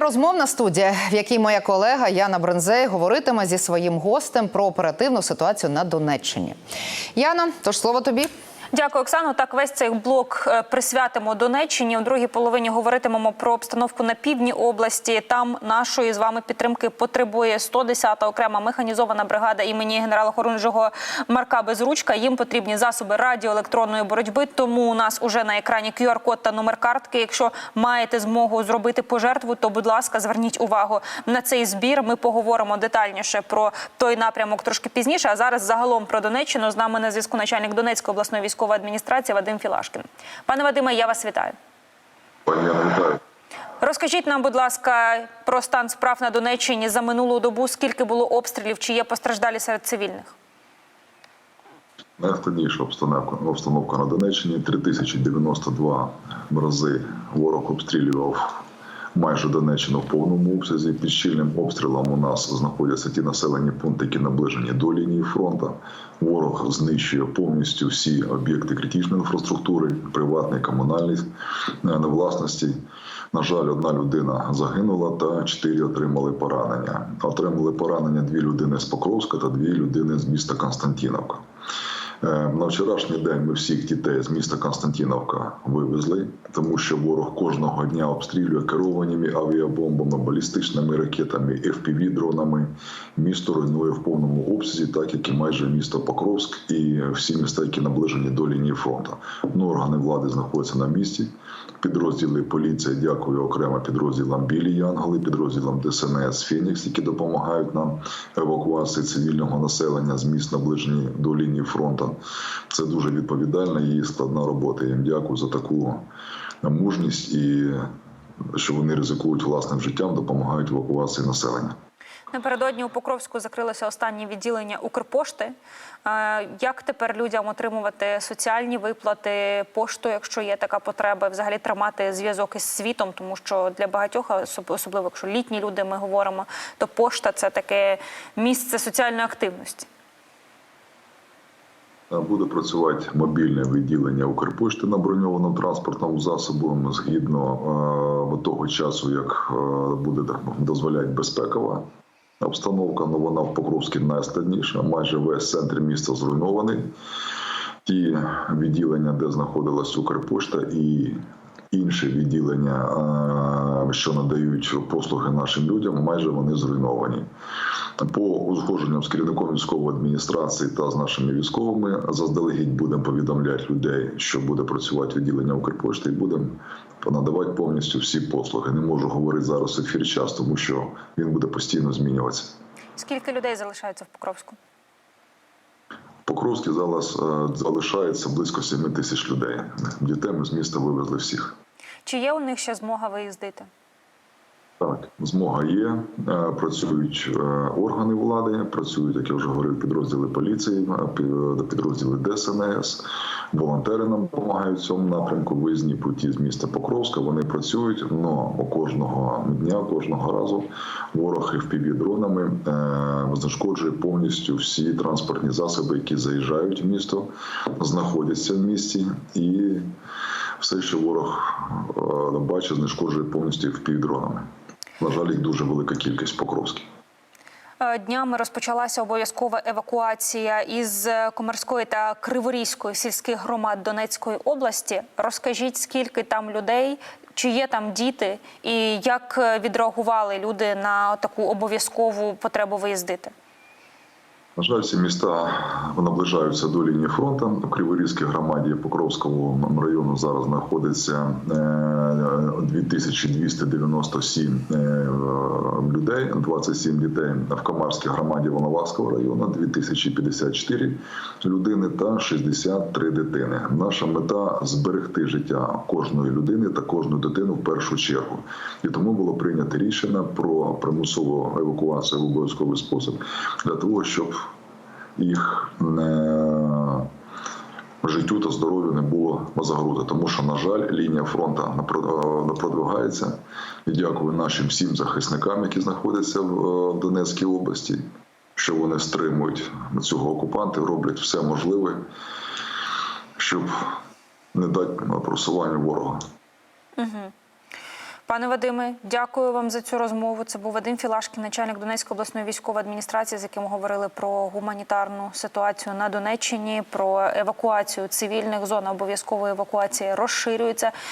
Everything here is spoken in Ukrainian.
Розмовна студія, в якій моя колега Яна Брензей говоритиме зі своїм гостем про оперативну ситуацію на Донеччині. Яна, тож слово тобі. Дякую, Оксано. Так, весь цей блок е, присвятимо Донеччині. У другій половині говоритимемо про обстановку на півдні області. Там нашої з вами підтримки потребує 110-та окрема механізована бригада імені генерала хорунжого Марка Безручка. Їм потрібні засоби радіоелектронної боротьби. Тому у нас уже на екрані QR-код та номер картки. Якщо маєте змогу зробити пожертву, то будь ласка, зверніть увагу на цей збір. Ми поговоримо детальніше про той напрямок трошки пізніше. А зараз загалом про Донеччину з нами на зв'язку начальник Донецької обласної військової адміністрації Вадим Філашкін. Пане Вадиме, я вас вітаю. Пані вітаю. Розкажіть нам, будь ласка, про стан справ на Донеччині за минулу добу. Скільки було обстрілів? Чи є постраждалі серед цивільних? Найскладніша обстановка, обстановка на Донеччині. 3092 рази ворог обстрілював майже Донеччину в повному обсязі. Під щільним обстрілом у нас знаходяться ті населені пункти, які наближені до лінії фронту. Ворог знищує повністю всі об'єкти критичної інфраструктури, приватні, комунальні е, власності. На жаль, одна людина загинула та чотири отримали поранення. Отримали поранення дві людини з Покровська та дві людини з міста Константіновка. Е, На вчорашній день ми всіх дітей з міста Константіновка вивезли, тому що ворог кожного дня обстрілює керованими авіабомбами, балістичними ракетами, fpv дронами Місто руйнує в повному обсязі, так як і майже місто Покровськ і всі міста, які наближені до лінії фронту. Ну, органи влади знаходяться на місці. Підрозділи поліція, дякую окремо підрозділам Білі Янголи, підрозділам ДСНС Фенікс, які допомагають нам евакуації цивільного населення з міст наближені до лінії фронту. Це дуже відповідальна і складна робота. Я їм дякую за таку мужність і що вони ризикують власним життям, допомагають евакуації населення. Напередодні у Покровську закрилося останнє відділення Укрпошти. Е, Як тепер людям отримувати соціальні виплати, пошту, якщо є така потреба, взагалі тримати зв'язок із світом, тому що для багатьох, особливо якщо літні люди ми говоримо, то пошта це таке місце соціальної активності. Буде працювати мобільне відділення Укрпошти на броньованому транспортному засобу згідно е, того часу, як е, буде дозволяти безпекова обстановка. Ну вона в Покровській найскладніша. Майже весь центр міста зруйнований. Ті відділення, де знаходилась Укрпошта, і інші відділення, е, що надають послуги нашим людям, майже вони зруйновані. По узгодженням з керівником військової адміністрації та з нашими військовими заздалегідь будемо повідомляти людей, що буде працювати відділення Укрпошти, і будемо надавати повністю всі послуги. Не можу говорити зараз ефір час, тому що він буде постійно змінюватися. Скільки людей залишається в Покровську? Покровський зараз е, залишається близько 7 тисяч людей. Дітей ми з міста вивезли всіх. Чи є у них ще змога виїздити? Так, змога є. Е, Працюють е, органи влади, працюють, як я вже говорив, підрозділи поліції, е, підрозділи ДСНС. Волонтери нам допомагають в цьому напрямку. Виїзні путі з міста Покровська. Вони працюють. але кожного дня, кожного разу ворог fpv дронами е, знешкоджує повністю всі транспортні засоби, які заїжджають в місто, знаходяться в місті і. Все, що ворог е, бачить, знешкоджує повністю fpv дронами. На жаль, їх дуже велика кількість в Покровській. Е, Днями розпочалася обов'язкова евакуація із е, Комарської та Криворізької сільських громад Донецької області. Розкажіть, скільки там людей, чи є там діти, і як відреагували люди на таку обов'язкову потребу виїздити? На жаль, ці міста наближаються до лінії фронту. У Криворізькій громаді Покровського району зараз знаходиться е, 2297 е, людей, 27 дітей. В Камарській громаді Волноваського району 2054 людини та 63 дитини. Наша мета зберегти життя кожної людини та кожну дитину в першу чергу. І тому було прийнято рішення про примусову евакуацію в обов'язковий спосіб для того, щоб їх не життю та здоров'ю не було загрози. Тому що, на жаль, лінія фронту не. І дякую нашим всім захисникам, які знаходяться в е, Донецькій області, що вони стримують цього окупанта, роблять все можливе, щоб не дати просуванню ворога. Пане Вадиме, дякую вам за цю розмову. Це був Вадим Філашкін, начальник Донецької обласної військової адміністрації, з яким говорили про гуманітарну ситуацію на Донеччині, про евакуацію цивільних зон обов'язкової евакуації розширюється.